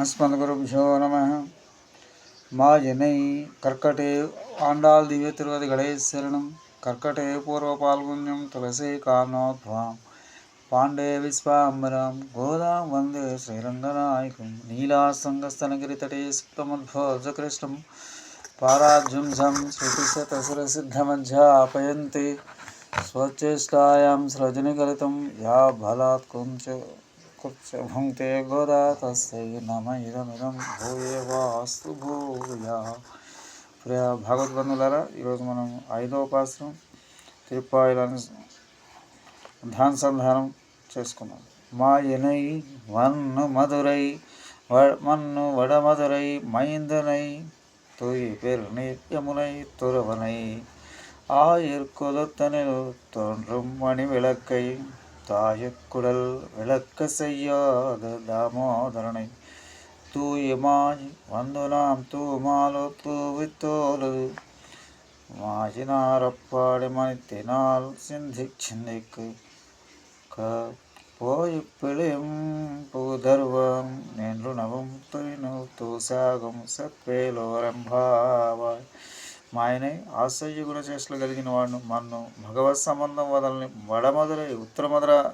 अस्मद्गुरुभ्यो नमः। मा जनै कर्कटे आण्डाल् दिव्य तिरुवदिगणेशरणं कर्कटे पूर्वपाल्गुन्यं तुलसी काम्नोद्भवां पाण्डे विश्वाम्बरं, गोदां वंदे श्रीरङ्गनायकं नीलासङ्गस्तनगिरितटे सुप्तमुद्भोजकृष्णं पाराज्युं झं श्रुतिशतसुरसिद्धमध्यापयन्ति स्वचेष्टायां सृजनिकलितं या बलात् कुञ्च कुच्च भुङ्क्ते गोदा तस्यै నమ ఇదమిదం భూయే వాస్తు భూయా ప్రియ భాగవత్ బంధువులారా ఈరోజు మనం ఐదో ఉపాసనం తిరుప్పాయిలను ధ్యానసంధానం చేసుకున్నాం మా ఎనై వన్ను మధురై వ మన్ను వడమధురై మైందనై తొయి பெரு நித்தியமுனை துறவனை ஆயிர்குலத்தனில் தோன்றும் மணி விளக்கை தாயக்குடல் விளக்க செய்யாத தாமோதரனை தூயமாய் வந்து நாம் தூமாலோ பூவித்தோலது മാജിനാറപ്പാടി മണിത്തിനാൽ സിന്ധിച്ചിന്തയ്ക്ക് പോയിപ്പിളിയും പൂതർവം നിൻറുണവും തുരിനു തൂസാകും സപ്പേലോരംഭാവായി మా ఆశ్చర్య ఆశ్చర్యగుణ చేష్టలు కలిగిన వాడు మన్ను భగవత్ సంబంధం వదలని వడమదురై ఉత్తరమధుర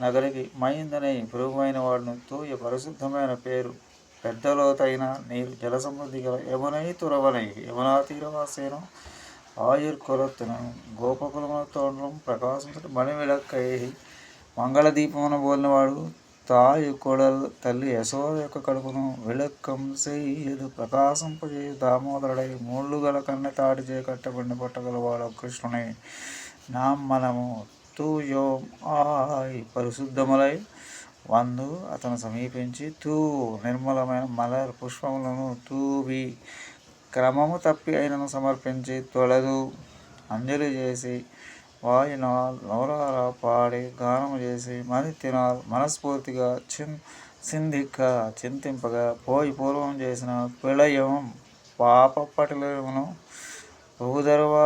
నగరికి మైందనే పురుగుమైన వాడును తూయ పరిశుద్ధమైన పేరు. పెద్దలోతైన నీరు జల సమృద్ధి గల యమునై తురవనై. యమునా ఆయుర్ కొలత్తున గోపకులముల తోండం ప్రకాశం మణివిడక్కై మంగళదీపమున బోలినవాడు తాయి కొడల్ తల్లి యశోద యొక్క కడుపును విళక్కం చెయ్యదు ప్రకాశింపజేయు దామోదరుడై మూళ్ళు గల కన్నె తాడి చే కట్టబడిన పట్టగలవాడు కృష్ణుని నామ్మనము తూయో ఆయ్ పరిశుద్ధములై వందు అతను సమీపించి తూ నిర్మలమైన మలర్ పుష్పములను తూవి క్రమము తప్పి అయినను సమర్పించి తొలదు. అంజలి చేసి వాయినాల్ నోరారా పాడి గానం చేసి మది తినాల్ మనస్ఫూర్తిగా చిం సింధిక్క చింతింపగా పోయి పూర్వం చేసిన పిళయం పాపపటిలను బహుదరవా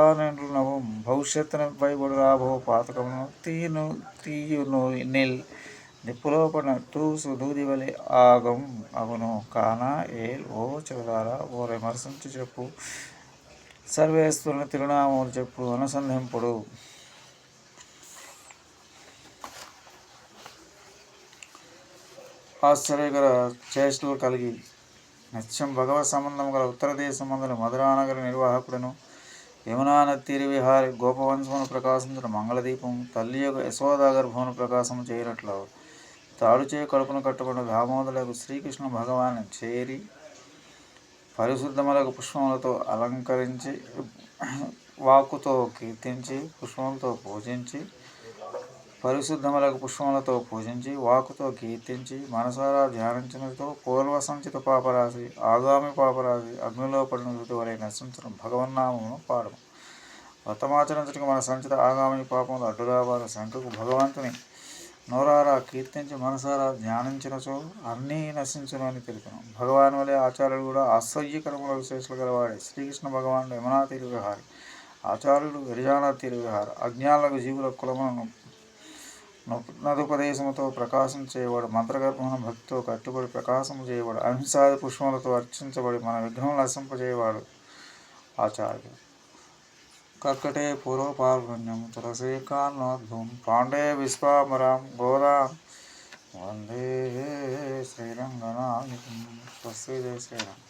నవం భవిష్యత్తును భయపడు రాబో పాతకమును తీను తీయును నిల్ నిప్పులో పడిన తూసు ఆగం అగును కానా ఏ ఓ చెవులారా ఓ విమర్శించి చెప్పు సర్వేశ్వరుని తిరునామములు చెప్పు అనుసంధింపుడు. ఆశ్చర్యకర చేష్టలు కలిగి నిత్యం భగవత్ సంబంధం గల ఉత్తర దేశమందుల మధురానగర నిర్వాహకుడును యమునా తీరి విహారి గోపవంశమును ప్రకాశించిన మంగళదీపం తల్లి యొక్క యశోదా గర్భమును ప్రకాశము చేయనట్లు తాడుచే కడుపును కట్టుకున్న దామోదరులకు శ్రీకృష్ణ భగవాన్ చేరి పరిశుద్ధములకు పుష్పములతో అలంకరించి వాకుతో కీర్తించి పుష్పములతో పూజించి పరిశుద్ధములకు పుష్పములతో పూజించి వాకుతో కీర్తించి మనసారా ధ్యానించినతో పూర్వ సంచిత పాపరాశి ఆగామి పాపరాశి అగ్నిలో పడినటువంటి ఋతు వలె భగవన్నామమును పాడము. వ్రతమాచరించడానికి మన సంచిత ఆగామి పాపములు అడ్డురావాల. శంకకు భగవంతుని నోరారా కీర్తించి మనసారా ధ్యానించినచో అన్నీ నశించును అని తెలిపాను. భగవాన్ వలె ఆచార్యుడు కూడా ఆశ్చర్యకరముల విశేషాలు గలవాడే శ్రీకృష్ణ భగవానుడు యమునా తీరు విహారి ఆచార్యుడు గిరిజానా తీరు విహారి అజ్ఞానులకు జీవుల కులములను నదుపదేశముతో ప్రకాశించేవాడు మంత్రగర్భమున భక్తితో కట్టుబడి ప్రకాశము చేయవాడు అహింసాది పుష్పములతో అర్చించబడి మన విఘ్నములు నశింపజేయవాడు ఆచార్యుడు కర్కటే పూర్వపాల్గొన్యం తులసీ కాన్నోద్భం పాండే విశ్వామరాం గోదాం వందే శ్రీరంగనాథం. స్వస్తి జయ శ్రీరామ్.